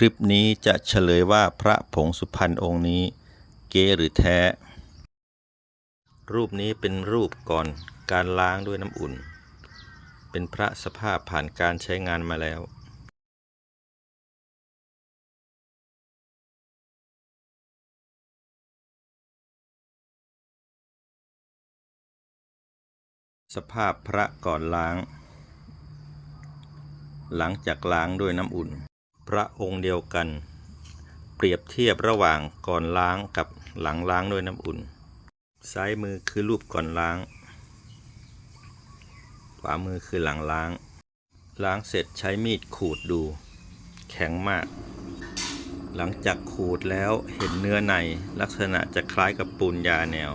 คลิปนี้จะเฉลยว่าพระผงสุพรรณองค์นี้ เกหรือแท้ รูปนี้เป็นรูปก่อนการล้างด้วยน้ำอุ่น เป็นพระสภาพผ่านการใช้งานมาแล้ว สภาพพระก่อนล้าง หลังจากล้างด้วยน้ำอุ่น พระองค์เดียวกัน เปรียบเทียบระหว่างก่อนล้างกับหลังล้างด้วยน้ำอุ่น ซ้ายมือคือรูปก่อนล้าง ขวามือคือหลังล้าง ล้างเสร็จใช้มีดขูดดู แข็งมาก หลังจากขูดแล้วเห็นเนื้อในลักษณะจะคล้ายกับปูนยาแนว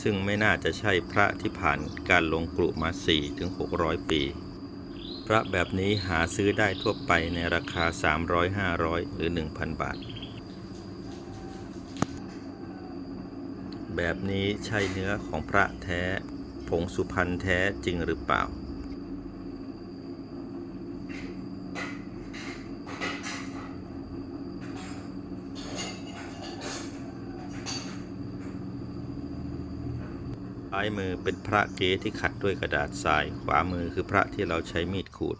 ซึ่งไม่น่าจะใช่พระที่ผ่านการลงกรุมา4-600 ปี ระแบบนี้หาซื้อได้ทั่วไปในราคา 300 500 หรือ 1,000 บาท แบบนี้ใช่เนื้อของพระแท้ ผงสุพรรณแท้จริงหรือเปล่า ซ้ายมือเป็นพระเก๊ที่ขัดด้วยกระดาษทราย ขวามือคือพระที่เราใช้มีดขูด